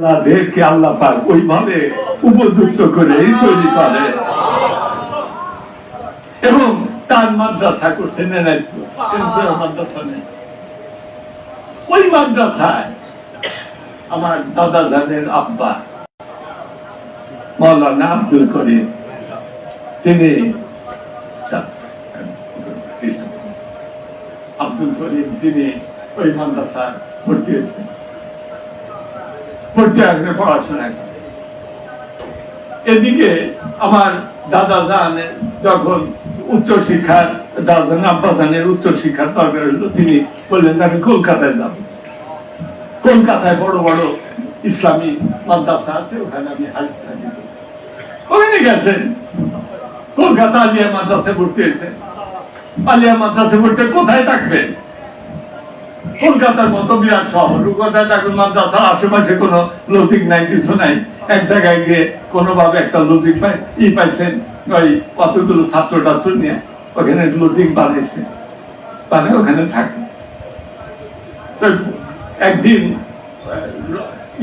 আল্লাহদেরকে আল্লাহ পাক ওইভাবে উপযুক্ত করে তৈরি করে। এবং তার মাদ্রাসা করছে ওই মাদ্রাসায় আমার দাদা জানের আব্বা, মৌলানা আব্দুল করিম, তিনি আব্দুল করিম, তিনি ওই মাদ্রাসায় ভর্তি হয়েছেন। আসবে এদিকে আমার দাদা জান, যখন উচ্চ শিক্ষার দাদা জান, আব্বা জানের উচ্চ দরকার তিনি বললেন, আমি কলকাতায় যাব। কলকাতায় বড় বড় ইসলামী মাদ্রাসা আছে, ওখানে আমি ওখানে গেছেন। কলকাতা আলিয়া মাদ্রাসে ভর্তি হয়েছে আলিয়া মাদ্রাসে ভর্তি কোথায় থাকবেন? কলকাতার মতো বিরাট শহর। কলকাতায় থাকবেন মাদ্রাসার আশেপাশে কোনো লজিক নাই, কিছু নাই। এক জায়গায় গিয়ে কোনোভাবে একটা লজিক পাই ই পাইছেন ওই কতগুলো ছাত্র টাত্র নিয়ে ওখানে লজিক বানিয়েছে মানে ওখানে থাকে। একদিন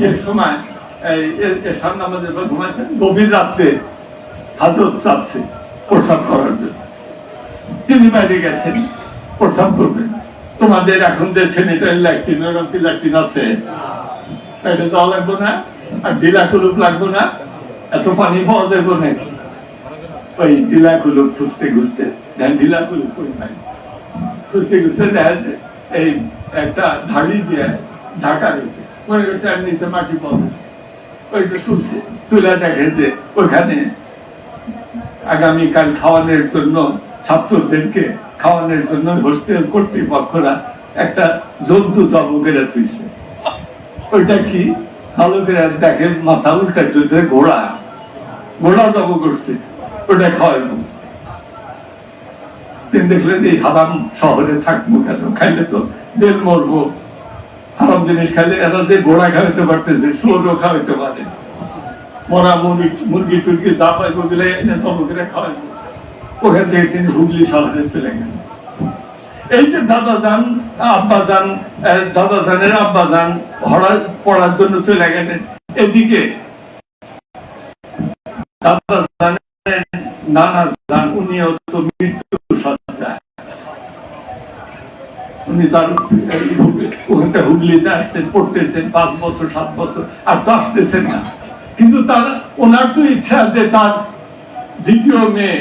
এর সময় গভীর রাত্রে হাজত চাচ্ছে প্রসাব করার জন্য। তিনি বাইরে গেছেন প্রসাব করবেন। তোমাদের এখন যে স্যানিটারি ল্যাট্রিন ওরকম ল্যাট্রিন আছে? এটা দেওয়া লাগবে না? আর ঢিলা কুলুপ লাগবে না? এত পানি পাওয়া যাবে নাকি ওই ঢিলা কুলুপ খুঁজতে। খুঁজতে ঢিলা কুলুপ নাই। খুঁজতে খুঁজতে এই একটা ধাড়ি দিয়ে ঢাকা রয়েছে। মনে করছে আর নিচে মাটি পাবে। তুলছে। তুলে ওখানে আগামীকাল খাওয়ানোর জন্য ছাত্রদেরকে খাওয়ানোর জন্য হোস্টেল কর্তৃপক্ষরা একটা জন্তু জব করে তুইছে ওইটা কি? ভালো করে দেখে মাথা উল্টা তুলতে ঘোড়া। ঘোড়া জব করছে ওটা খাওয়াইব। দেখলেন এই হারাম শহরে থাকব কেন? খাইলে তো দেল মরবো। হারাম জিনিস খাইলে এরা যে ঘোড়া খাওয়াইতে পারতেছে শুয়োরও খাওয়াইতে পারে। মরা মুরগি মুরগি টুরগি যা পাই ওগুলো এনে চমকেরা খাওয়াই ওখান থেকে তিনি হুগলি শহরে চলে গেলেন এই যে দাদা যান, আব্বা যান দাদা যানের আব্বা যান পড়ার জন্য চলে গেলেন। এদিকে দাদা জানের নানা যান তো মৃত্যু উনি তার ওখানটা হুগলিতে আসছেন, পড়তেছেন পাঁচ বছর, সাত বছর, আর তো আসতেছেন না। কিন্তু তার, ওনার তো ইচ্ছা যে তার দ্বিতীয় মেয়ে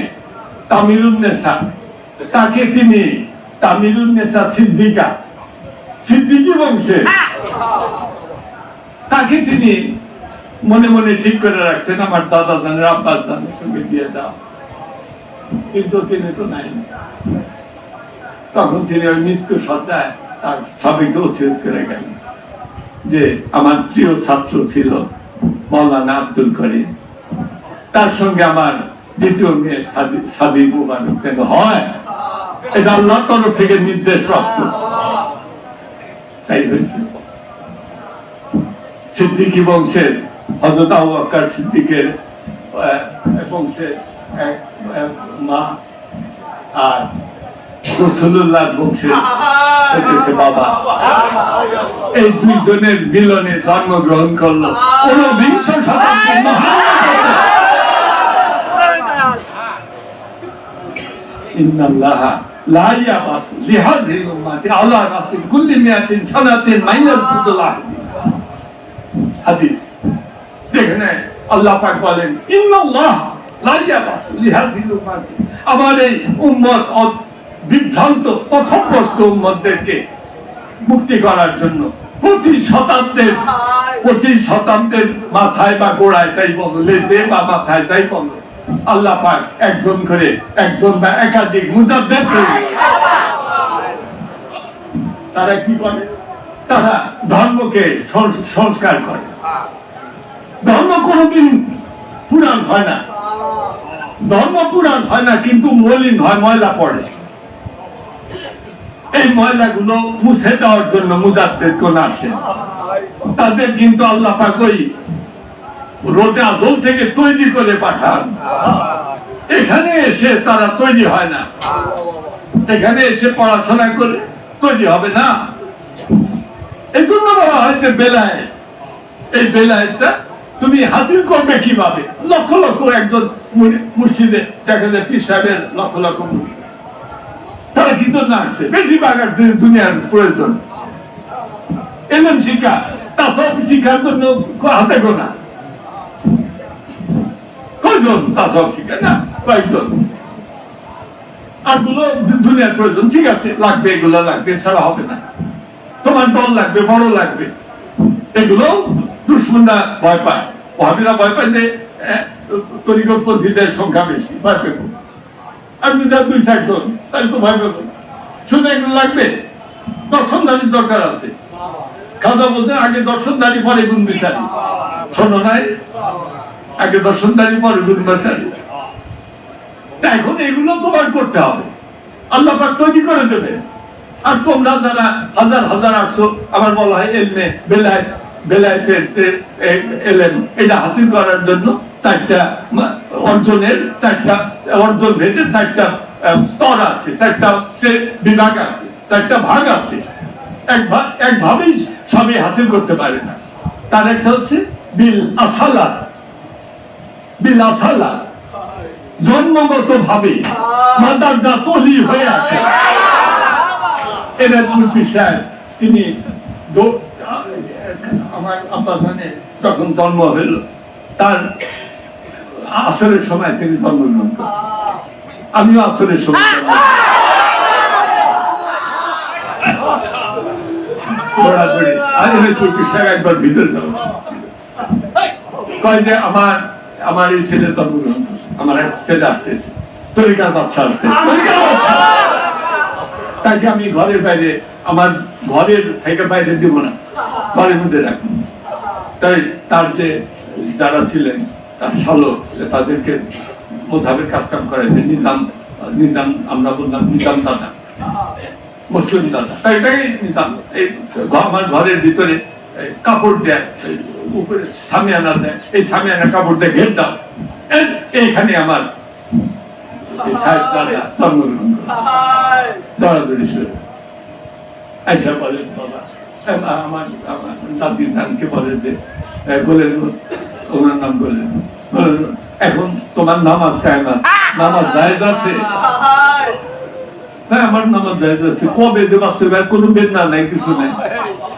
তামিলুন্নেসা তাকে তিনি? সিদ্দিকা। সিদ্দিকি বংশে। তাকে তিনি? মনে মনে ঠিক করে রাখছেন আমার দাদা জানের আব্বাস জানের সঙ্গে দিয়ে দাও। কিন্তু তিনি তো নাই। তখন তিনি ওই মৃত্যু সজ্জায় তার সবাইকে ওসিয়ত করে গেলেন যে আমার প্রিয় ছাত্র ছিল মৌলানা আব্দুল করিম। তার সঙ্গে আমার দ্বিতীয় মেয়ে সাদি- মুবারক যেন হয়। এটা আল্লাহ তরফ থেকে নির্দেশ প্রাপ্ত। তাই হয়েছে। সিদ্দিকি বংশের হজরত আবু বকর সিদ্দিকের বংশের মা আর রসুল্লাহ বংশের হতেছে বাবা। এই দুইজনের মিলনে জন্মগ্রহণ করল। ঊনবিংশ শতাব্দীর আমার এই উম্মত বিভ্রান্ত উম্মতদেরকে মুক্তি করার জন্য প্রতি শতাব্দের প্রতি শতাব্দের মাথায় বা গোড়ায় চাই বলো লেজে বা মাথায় চাই বলো আল্লাহ পাক একজন করে একজন বা একাধিক মুজাদ্দেদ তৈরি তারা কি করে? তারা ধর্মকে সংস্কার করে। ধর্ম কোনোদিন পুরাণ হয় না। ধর্ম পুরাণ হয় না, কিন্তু মলিন হয়, ময়লা পড়ে। এই ময়লাগুলো মুছে দেওয়ার জন্য মুজাদ্দের কোন আসে তাদের কিন্তু আল্লাহ পাকই রোজে আজল থেকে তৈরি করে পাঠান। এখানে এসে তারা তৈরি হয় না। এখানে এসে পড়াশোনা করে তৈরি হবে না। এই জন্য বলা হয় যে বেলায়, এই বেলায়েতটা তুমি হাসিল করবে কীভাবে? লক্ষ লক্ষ একজন মুর্শিদে দেখা যায় পীর সাহেবের লক্ষ লক্ষ মুরিদ। তারা কি জন্য আসছে? বেশিরভাগ দুনিয়ার প্রয়োজন। এলএম শিক্ষা তা সব শিক্ষার জন্য হাতে গোনা। কয়জন তা সব শিক্ষা না? কয়েকজন আরগুলো দুনিয়ার প্রয়োজন? ঠিক আছে, লাগবে, এগুলো লাগবে ছাড়া হবে না। তোমার দল লাগবে, বড় লাগবে। এগুলো দুশ্মনরা ভয় পায়। ওহাবিরা ভয় পায় যে তরিকপন্থীদের সংখ্যা বেশি, ভয় পেব। আর যদি আর দুই চারজন তাহলে তো ভয় পেব। শুধু এগুলো লাগবে? দর্শনদারির দরকার আছে। খাওয়া বলতে আগে দর্শনদারি পরে গুণ বিচারি শোনো নাই? আগে দর্শনদারি পরে গুণ বিচারি এখন এগুলো তোমার করতে হবে। আল্লাহ পাক তৈরি করে দেবে। আর তোমরা যারা হাজার হাজার আসছো আমার বলা হয় এলমে বেলায় বেলায়েতের যে এ- এটা হাসিল করার জন্য চারটা অর্জনের চারটা অর্জন ভেদে চারটা স্তর আছে। চারটা সে বিভাগ আছে, চারটা ভাগ আছে। এক একভাবেই সবই হাসিল করতে পারে না। তার একটা হচ্ছে বিল আসালা বিল আসালা জন্মগত ভাবে মাদারজা তলি হয়ে আছে। এরা বিষয় তিনি আমার আব্বা যখন জন্ম হইল তার আসরের সময় তিনি জন্মগ্রহণ করছেন। আমিও আসরের সময় দৌড়াদৌড়ি একবার ভিতরে যাব কয় যে আমার আমার এই ছেলে জন্মগ্রহণ আমার এক ছেলে আসতেছে। তরিকার বাচ্চা আসতেছে। তাকে আমি ঘরের বাইরে, আমার ঘরের থেকে বাইরে দিব না। ঘরের মধ্যে রাখব। তাই তার যে যারা ছিলেন, তার শালক তাদেরকে মোতাবেক কাজ কাম করাইছে নিজাম নিজাম, আমরা বললাম নিজাম দাদা, মুসলিম দাদা। তাই এটাই নিজাম, এই আমার ঘরের ভিতরে কাপড় দেয় উপরে সামিয়ানা দেয় এই সামিয়ানা কাপড় দিয়ে ঘের দাও। এইখানে আমার এই সাহেব দাদা জন্মগ্রহণ দৌড়াদৌড়ি শুরু আইসা বলেন বাবা আমার আমার নাতি জানকে বলে যে বলেন ওনার নাম বলেন বলেন, এখন তোমার নামাজ না নামাজ জায়েজ আছে। হ্যাঁ আমার নামাজ জায়েজ আছে। কবে যে বাচ্চা কোনো বেদনা নাই কিছু নাই আমি তাড়াতাড়ি নামাজ পড়ো।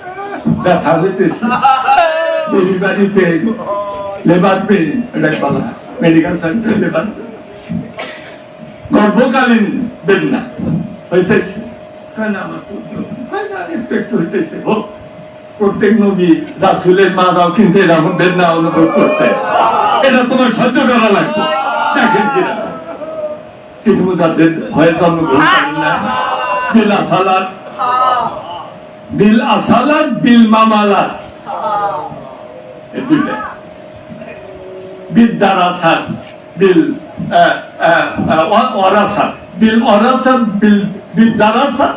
ব্যথা হইতেছে ডেলিভারি পেন লেবার পেন এটা বলা মেডিকেল সেন্টার লেবার গর্ভকালীন বেদনা হইতেছে কেন আমার একটু একটু হইতেছে হোক প্রত্যেক নবী রাসুলের মা রাও কিন্তু এরকম বেদনা অনুভব করছে এটা তোমার সহ্য করা লাগবে দেখেন কিনা তিনি মুজাদ্দের হয়ে জন্মগ্রহণ করেন না বিল আসালাত বিল আসালাত বিল মামালাত। এই দুইটা। বিদ্যারাসাত বিল আহ, আহ, আহ, ওয়া- ওয়ারাসাত বিল ওয়ারাসাত বিল বিদ্যারাসাত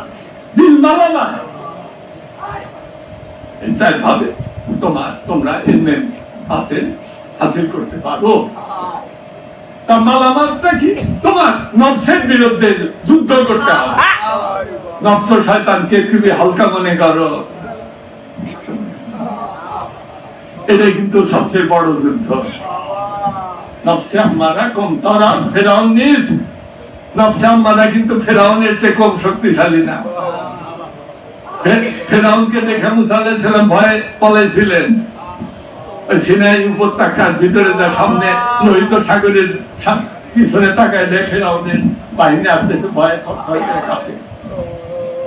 বিল মামালাত। এই চার ভাবে তোমার তোমরা এমএম হাতে হাসিল করতে পারো। তা মালামালটা কি? তোমার নবসের বিরুদ্ধে যুদ্ধ করতে হবে। নবস শয়তানকে খুবই হালকা মনে করো। এটাই কিন্তু সবচেয়ে বড় যুদ্ধ। ভয়ে উপত্যকার ভিতরে যা সামনে লোহিত সাগরের পিছনে তাকায় দেখে ফেরাউনের বাহিনী আসতেছে ভয়ে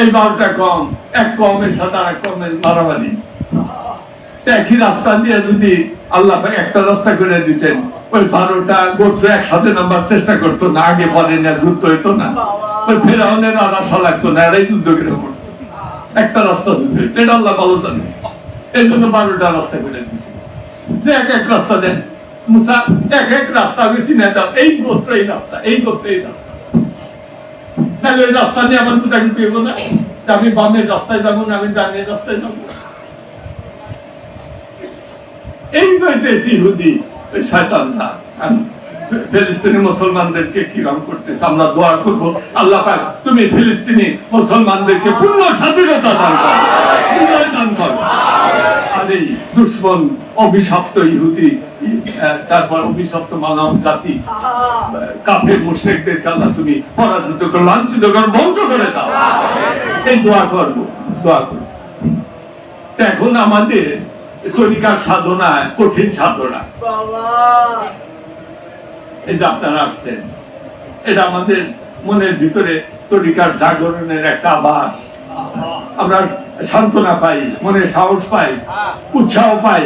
এই বারোটা কম, এক কমের সাথে আর এক কমের মারামারি। একই রাস্তা দিয়ে যদি আল্লাহ একটা রাস্তা করে দিতেন, ওই বারোটা গোত্র একসাথে নাম্বার চেষ্টা করতো না, আগে পরে না, যুদ্ধ হইতো না। ওই ফেরাউনের আর আশা লাগতো না, এরাই যুদ্ধ করে একটা রাস্তা যুদ্ধ এটা আল্লাহ ভালো জানে। এই জন্য বারোটা রাস্তা করে দিচ্ছে যে এক এক রাস্তা দেন। মুসা, এক এক রাস্তা চিনে দাও এই গোত্র, এই রাস্তা, এই গোত্র, এই রাস্তা। তাহলে রাস্তা নিয়ে আমার তো পেব না? আমি বামের রাস্তায় যাব না, আমি ডানের রাস্তায় যাব? এই দেশি হুদি আর ফিলিস্তিনি মুসলমানদেরকে কিরম করতেছে? আমরা দোয়া করব, আল্লাহ পাক, তুমি ফিলিস্তিনি মুসলমানদেরকে পূর্ণ স্বাধীনতা দান বন্ধ করে। দাও। এই করব এখন আমাদের তরিকার সাধনা, কঠিন সাধনা। এই যে আপনারা আসছেন, এটা আমাদের মনের ভিতরে তরিকার জাগরণের একটা আভাস। আমরা সান্ত্বনা পাই, মনে সাহস পাই, উৎসাহ পাই।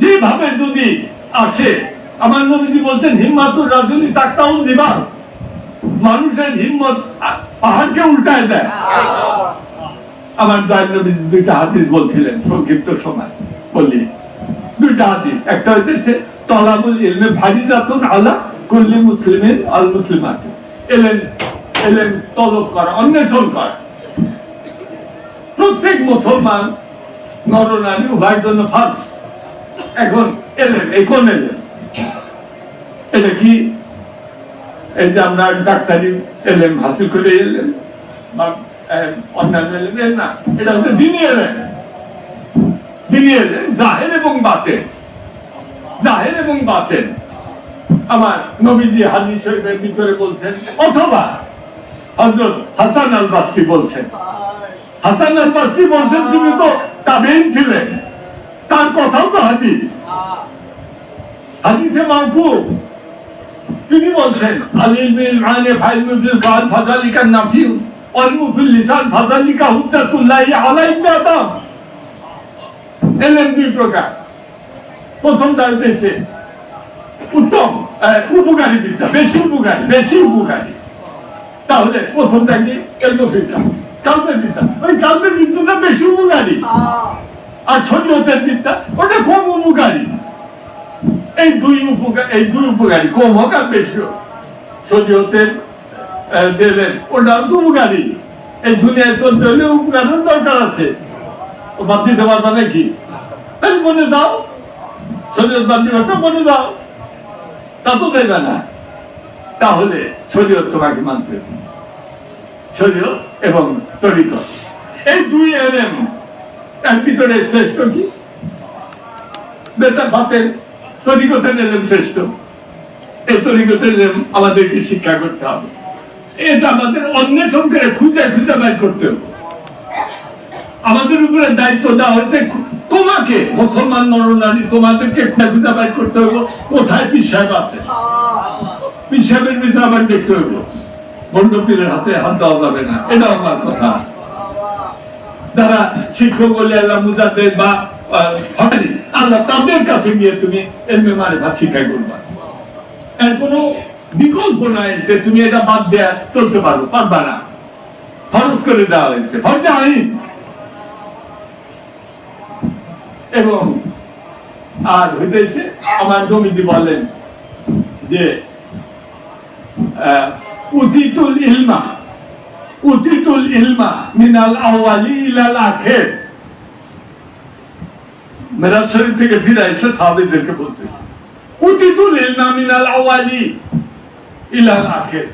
যেভাবে যদি আসে, আমার নবীজি বলছেন, হিম্মাতুর রাজনী তাকতাউন জীবন মানুষের হিম্মত পাহাড়কে উল্টায় দেয়। আমার দয়াল নবী দুইটা হাদিস বলছিলেন সংক্ষিপ্ত সময়। বললি দুইটা হাদিস। একটা হইতেছে তলাবুল ইলমে ভারিজাতুন আলা কুল্লি মুসলিমিন আল মুসলিমাত এলেন এলেন তলব করা অন্বেষণ করা প্রত্যেক মুসলমান নরনারী উভয়ের জন্য ফার্স্ট এখন এলেন এখন এলেন? এটা কি? এই যে আমরা ডাক্তারি এলেন, হাসিল করে এলেন, বা অন্যান্য এলেন, না, এটা হচ্ছে দিনই এলেন। দিনই এলেন, জাহের এবং বাতেন জাহের এবং বাতেন। আমার নবীজি হাদিস শরীফের ভিতরে বলছেন, অথবা হযরত হাসান আল বাসরি বলছেন। হাসান আল বাসরি বলছেন, তুমি তো তাবেইন ছিলেন তার কথাও তো হাদিস। হাদিসে মাহফুজ তিনি বলছেন, আলিল বিল আলে ফাইল বিল কাল ফাজালিকা নাফিউ অলমু ফিল লিসান ফাজালিকা হুজ্জাতুল্লাহি আলাইহি আদম দুই প্রকার। প্রথমটা হইতেছে উত্তম উপকারী বিদ্যা বেশি উপকারী বেশি উপকারী। তাহলে প্রথম প্রথমটা কি? এলমোফিদ্যা কালপের বিদ্যা। ওই কালপের বিদ্যাটা বেশি উপকারী। আর শরীয়তের বিদ্যা ওটা কম উপকারী। এই দুই উপকার এই দুই উপকারী কম হোক আর বেশি হোক। আহ, দেবেন ওটা উপকারী। এই দুনিয়ায় চলতে হলে উপকারের দরকার আছে। ও বাদ দিতে পারবা নাকি? মনে যাও শরীয়ত তো মনে যাও তা তো দেবে না। তাহলে শরীয়ত তোমাকে মানতে শরীয়ত এবং এই দুই এর ভিতরে শ্রেষ্ঠ কি? তরিকতের শ্রেষ্ঠ। এই তরিকতের আমাদেরকে শিক্ষা করতে হবে। এটা আমাদের অন্বেষণ করে খুঁজে খুঁজে বের করতে হবে। আমাদের উপরে দায়িত্ব দেওয়া হয়েছে তোমাকে মুসলমান নরনারী তোমাদেরকে খুঁজে বের করতে হবে কোথায় পীর সাহেব আছে? ভিতরে আবার দেখতে হবে বন্ড পীরের হাতে হাত দেওয়া যাবে না। এটা আমার কথা। যারা শিক্ষক বলে আল্লাহ মুজাদের বা হকারি, আল্লাহ তাদের কাছে গিয়ে তুমি এলমে মারে ভাত শিক্ষা করবা। এর কোনো বিকল্প নাই যে তুমি এটা বাদ দেয়া চলতে পারো পারবা না। ফরজ করে দেওয়া হয়েছে। ফরজ আইন। এবং আর হইতেছে আমার জমিদি বলেন যে আহ, উতিতুল ইলমা উতিতুল ইলমা মিনাল আওয়ালি ইলাল আখির। মেরাজ শরীফ থেকে ফিরে এসে সাহাবীদেরকে বলতেছে উতিতুল ইলমা মিনাল আওয়ালি ইলাল আখির।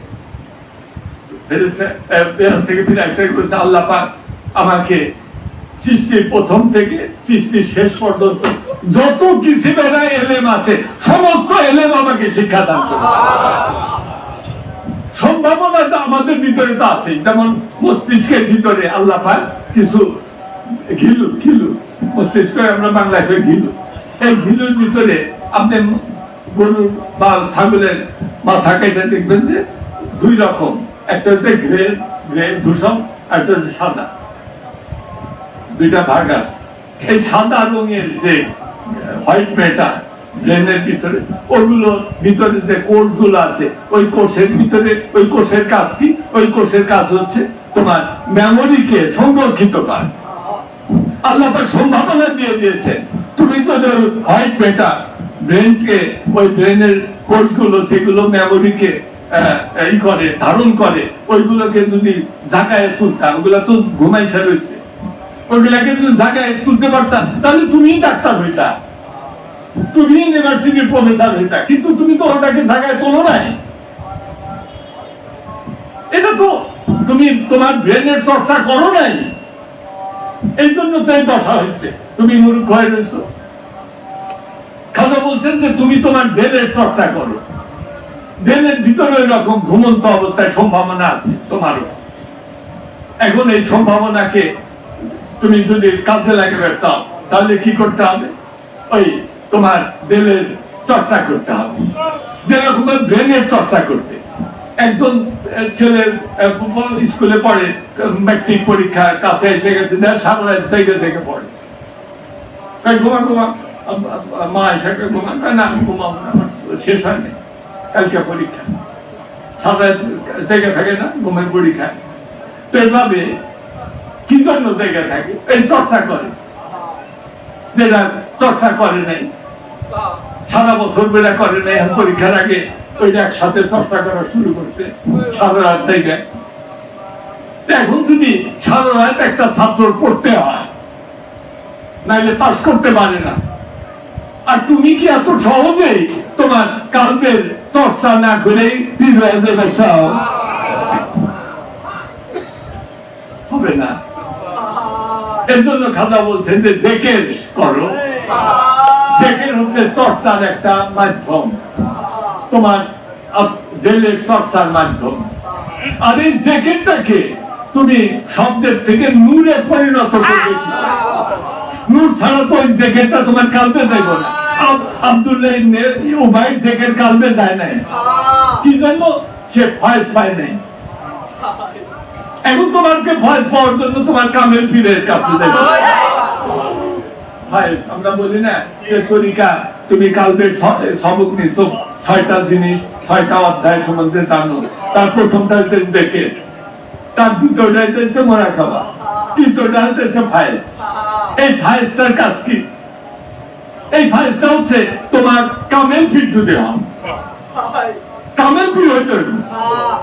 ফেরেশতা আহ, থেকে ফিরে এসে বলছে আল্লাহ পাক আমাকে সৃষ্টির প্রথম থেকে সৃষ্টির শেষ পর্যন্ত যত কিছু বেড়া এলেম আছে, সমস্ত এলেম আমাকে শিক্ষা দান সম্ভাবনা আমাদের ভিতরে তো আছে যেমন মস্তিষ্কের ভিতরে আল্লাহ পাক কিছু ঘিলু ঘিলু। মস্তিষ্ক আমরা বাংলায় কই ঘিলু। এই ঘিলুর ভিতরে আপনি গরুর বা ছাগলের মাথা কেটে দেখবেন যে দুই রকম। একটা হচ্ছে গ্রে গ্রে, ধূসর, আর একটা হচ্ছে সাদা। দুইটা ভাগ আছে। এই সাদা রঙের যে হোয়াইট ম্যাটার ব্রেনের ভিতরে, ওগুলো ভিতরে যে কোষগুলো আছে, ওই কোষের ভিতরে, ওই কোষের কাজ কি? ওই কোষের কাজ হচ্ছে তোমার মেমোরিকে সংরক্ষিত করা আল্লাহ সম্ভাবনা দিয়ে দিয়েছে তুমি যদি হোয়াইট ম্যাটার ব্রেনকে ওই ব্রেনের কোষগুলো যেগুলো মেমোরিকে ই করে, ধারণ করে, ওইগুলোকে যদি জাগায় তুলতাম, ওগুলো তো ঘুমাইছে রয়েছে জাগায় তুলতে পারতাম, তাহলে তুমি ডাক্তার হইতা। তুমি ইউনিভার্সিটির প্রফেসর হইতা। কিন্তু তুমি তো ওটাকে তোলো নাই। এটা তো তুমি তোমার ব্রেনের চর্চা করো নাই। এই জন্য দশা হয়েছে। তুমি মূর্খ হয়ে রয়েছো। খাজা বলছেন যে তুমি তোমার চর্চা করো। ভিতরে রকম ঘুমন্ত অবস্থায় সম্ভাবনা আছে তোমারও। এখন এই সম্ভাবনাকে তুমি যদি কাজে লাগাবে চাও, তাহলে কি করতে হবে? ওই তোমার দেলের চর্চা করতে হবে। যেরকম ব্রেনের চর্চা করতে। একজন ছেলের স্কুলে পড়ে, ম্যাট্রিক পরীক্ষা কাছে এসে গেছে থেকে থেকে পড়ে। ঘুমা ঘুমা। মা এসে ঘুমা, না আমি ঘুমাবো না শেষ হয়নি কালকে পরীক্ষা। সারা থেকে থাকে না, ঘুমের পরীক্ষা। তো এভাবে কি জন্য জায়গায় থাকে? এই চর্চা করে। যেটা চর্চা করে নাই। সারা বছর বেড়া করে নাই পরীক্ষার আগে ওইটা একসাথে চর্চা করা শুরু করছে সারা রাত জায়গায়। এখন যদি সারা রাত একটা ছাত্র পড়তে হয়, নাইলে পাস করতে পারে না। আর তুমি কি এত সহজেই তোমার কালবের চর্চা না করে হবে না। এর জন্য বলছেন যে জেকের করো। জেকের হচ্ছে চর্চার একটা মাধ্যম। তোমার জেলের চর্চার মাধ্যম। আর এই তুমি শব্দের থেকে নূরে পরিণত করবে। নূর ছাড়া তো ওই জেকেটটা তোমার কালবে যাইব না। আব- আব্দুল্লাহ উবাই জেকের কালবে যায় নাই। কি জন্য? সে ভয়েস পায় নাই। এখন তোমাকে ভয়েস পাওয়ার জন্য তোমার কামের পীরের কাছে ভয়েস আমরা বলি না তরিকা, তুমি কালবের সবক নিছো, ছয়টা জিনিস, ছয়টা অধ্যায় সম্বন্ধে জানো। তার প্রথমটা হচ্ছে দেখে। তার দ্বিতীয়টা হচ্ছে মরা খাওয়া। তৃতীয়টা হচ্ছে ফায়েস। এই ফায়েসটার কাজ কি? এই ফায়েসটা হচ্ছে তোমার কামেল পীর যদি হন কামেল পীর হইতে।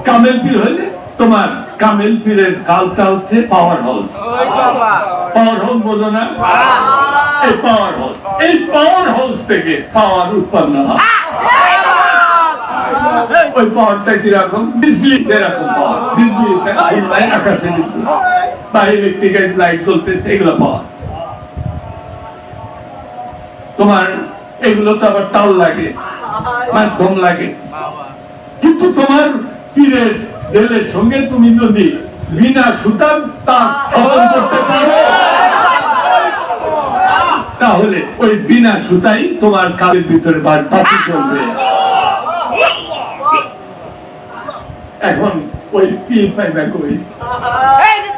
কামেল পীর হইলে তোমার কামেল পীরের কালটা হচ্ছে পাওয়ার হাউস পাওয়ার হাউস বোঝো না? এই পাওয়ার হাউস এই পাওয়ার হাউস থেকে পাওয়ার উৎপন্ন হয়। ওই পাওয়ারটা কীরকম বিজলি যেরকম পাওয়ার বিজলি আকাশে বিজলি। বা ইলেকট্রিক্যাল লাইট চলতেছে এগুলো পাওয়ার তোমার এগুলো তো আবার তাল লাগে মাধ্যম লাগে। কিন্তু তোমার পীরের রেলের সঙ্গে তুমি যদি বিনা সুতার তার স্থাপন করতে পারো তাহলে ওই বিনা সুতাই তোমার কালের ভিতরে বাড়ি চলবে। এখন ওই পীর পাইবা কই?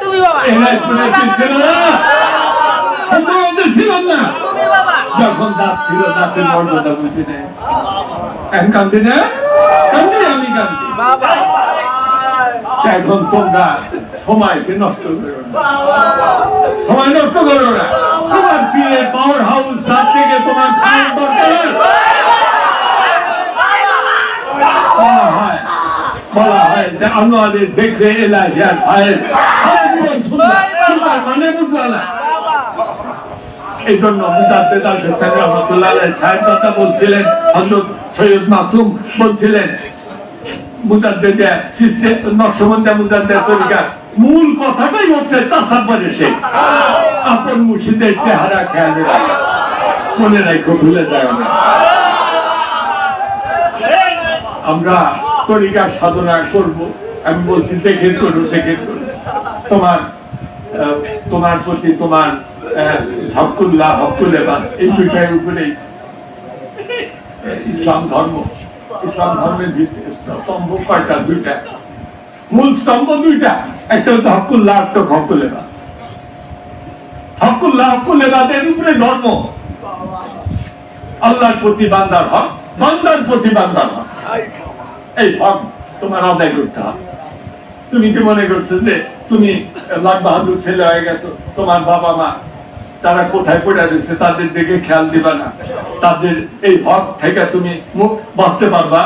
তুমি বাবা। না? যখন দাঁত ছিল দাঁতের মর্যাদা বুঝি না এখন কান্দি না? কান্দি আমি কান্দি। বাবা। এখন তোমরা সময়কে নষ্ট করো সময় নষ্ট করো না। তোমার পীরের পাওয়ার হাউস তার থেকে তোমার খাওয়ার দরকার মানে বলছিলেন, হযরত সৈয়দ মাসুম বলছিলেন মুজাদ্দেদ সিস্টেম নকশবন্দিয়া মুজাদ্দেদ তরিকা মূল কথাটাই হচ্ছে তাসাব্বুরের শেখ আপন মুর্শিদের চেহারা খেয়াল মনে রাখো ভুলে যায় না। আমরা তরিকার সাধনা করব। আমি বলছি দেখে করো দেখে করো তোমার তোমার প্রতি তোমার হকুল্লাহ হকুল এবার এই দুইটার উপরেই ইসলাম ধর্ম। ইসলাম ধর্মের ভিত্তি স্তম্ভ কয়টা? দুইটা। মূল স্তম্ভ দুইটা। একটা হচ্ছে হকুল্লাহ একটা হকুল্লাহ উপরে ধর্ম। আল্লাহর প্রতি বান্দার হক, বান্দার প্রতি বান্দার হক। এই হক তোমার আদায় করতে হবে। তুমি কি মনে করছ যে তুমি লাল বাহাদুর ছেলে হয়ে গেছো? তোমার বাবা মা, তারা কোথায় পড়ে রয়েছে তাদের দিকে খেয়াল দিবা না। তাদের এই হক থেকে তুমি মুখ বাঁচতে পারবা।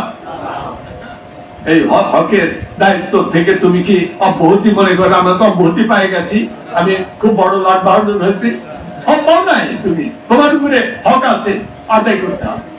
এই হক, হকের দায়িত্ব থেকে তুমি কি অব্যাহতি মনে করো? আমরা তো অব্যাহতি পাই গেছি। আমি খুব বড় লাট বাহাদুর হয়েছি। সম্ভব নাই তুমি। তোমার উপরে হক আছে, আদায় করতে হবে।